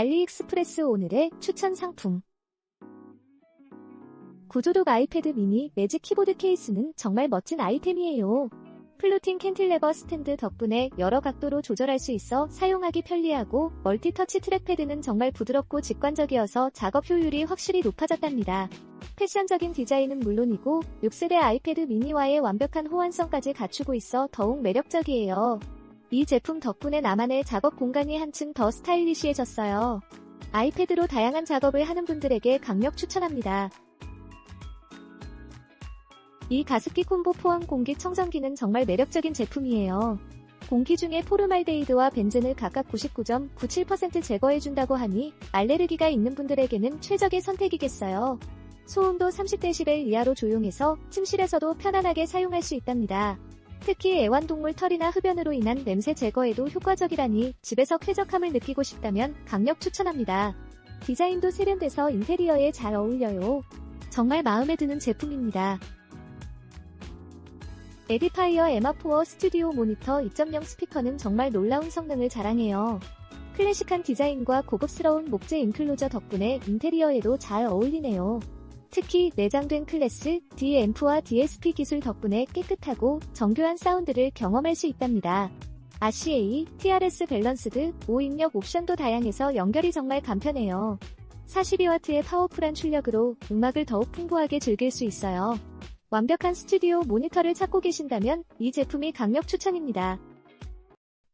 알리익스프레스 오늘의 추천 상품. 구조독 아이패드 미니 매직 키보드 케이스는 정말 멋진 아이템이에요. 플로팅 캔틸레버 스탠드 덕분에 여러 각도로 조절할 수 있어 사용하기 편리하고 멀티터치 트랙패드는 정말 부드럽고 직관적이어서 작업 효율이 확실히 높아졌답니다. 패션적인 디자인은 물론이고 6세대 아이패드 미니와의 완벽한 호환성까지 갖추고 있어 더욱 매력적이에요. 이 제품 덕분에 나만의 작업 공간이 한층 더 스타일리시해졌어요. 아이패드로 다양한 작업을 하는 분들에게 강력 추천합니다. 이 가습기 콤보 포함 공기 청정기는 정말 매력적인 제품이에요. 공기 중에 포르말데이드와 벤젠을 각각 99.97% 제거해준다고 하니 알레르기가 있는 분들에게는 최적의 선택이겠어요. 소음도 30dB 이하로 조용해서 침실에서도 편안하게 사용할 수 있답니다. 특히 애완동물 털이나 흡연으로 인한 냄새 제거에도 효과적이라니 집에서 쾌적함을 느끼고 싶다면 강력 추천합니다. 디자인도 세련돼서 인테리어에 잘 어울려요. 정말 마음에 드는 제품입니다. 에디파이어 에마4 스튜디오 모니터 2.0 스피커는 정말 놀라운 성능을 자랑해요. 클래식한 디자인과 고급스러운 목재 인클로저 덕분에 인테리어에도 잘 어울리네요. 특히 내장된 클래스, DMF와 DSP 기술 덕분에 깨끗하고 정교한 사운드를 경험할 수 있답니다. RCA, TRS 밸런스드, 5입력 옵션도 다양해서 연결이 정말 간편해요. 42W의 파워풀한 출력으로 음악을 더욱 풍부하게 즐길 수 있어요. 완벽한 스튜디오 모니터를 찾고 계신다면 이 제품이 강력 추천입니다.